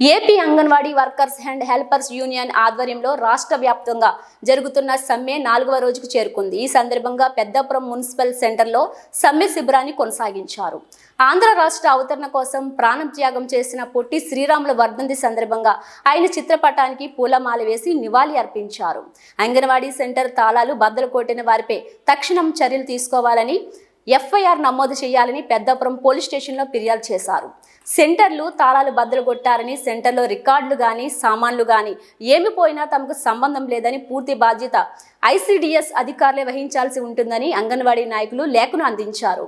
AP Anganwadi workers and helpers union ఆధ్వర్యంలో రాష్ట్ర వ్యాప్తంగా జరుగుతున్న సమ్మె నాలుగవ రోజుకు చేరుకుంది. ఈ సందర్భంగా పెద్దాపురం మున్సిపల్ సెంటర్లో సమ్మె శిబిరాన్ని కొనసాగించారు. ఆంధ్ర రాష్ట్ర అవతరణ కోసం ప్రాణం త్యాగం చేసిన పొట్టి శ్రీరాముల వర్ధంతి సందర్భంగా ఆయన చిత్రపటానికి పూలమాల వేసి నివాళి అర్పించారు. అంగన్వాడీ సెంటర్ తాళాలు బద్దలు కొట్టిన వారిపై తక్షణం చర్యలు తీసుకోవాలని ఎఫ్ఐఆర్ నమోదు చేయాలని పెద్దాపురం పోలీస్ స్టేషన్లో ఫిర్యాదు చేశారు. సెంటర్లు తాళాలు బద్దలు కొట్టారని సెంటర్లో రికార్డులు కానీ సామాన్లు కానీ ఏమి పోయినా తమకు సంబంధం లేదని పూర్తి బాధ్యత ఐసీడీఎస్ అధికారులే వహించాల్సి ఉంటుందని అంగన్వాడీ నాయకులు లేఖను అందించారు.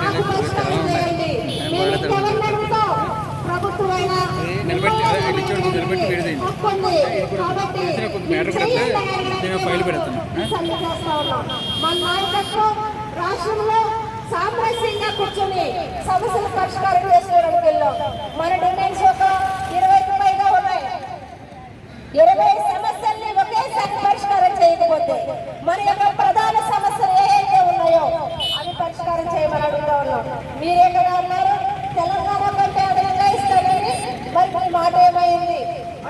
అనేక నిలబెట్టి కొంచెం మ్యాటర్ పెడితే నేను ఫైల్ పెడతాను. రాష్ట్రంలో సామరస్యంగా కూర్చొని సమస్యల పరిష్కారం చేసుకోవడానికి వెళ్ళాం. మన డిమాండ్స్ ఒక ఇరవైకి పైగా ఉన్నాయి. ఇరవై సమస్యల్ని ఒకేసారి పరిష్కారం చేయకపోతే మన యొక్క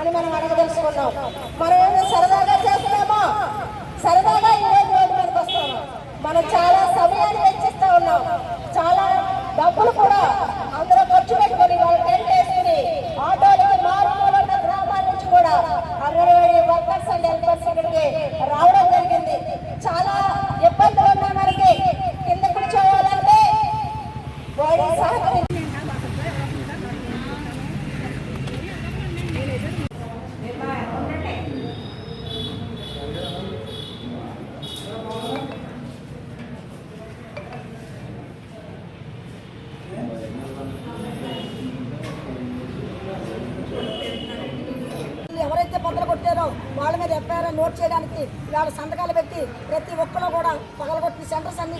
అని మనం అడగదలుచుకున్నాం. మనం ఏమైనా సరదాగా చేస్తున్నామా? సరదాగా ఈరోజు రోడ్డు మీదకి వస్తాము మనం చాలా సమయాన్ని వెచ్చిస్తా ఉన్నాం. చాలా డబ్బులు కూడా అందరూ ఎవరైతే కొట్టారో వాళ్ళ మీద ఎఫ్ఐఆర్ నోట్ చేయడానికి వాళ్ళ సంతకాలు పెట్టి ప్రతి ఒక్కరు కూడా పగలగొట్టి సెంటర్స్ అన్ని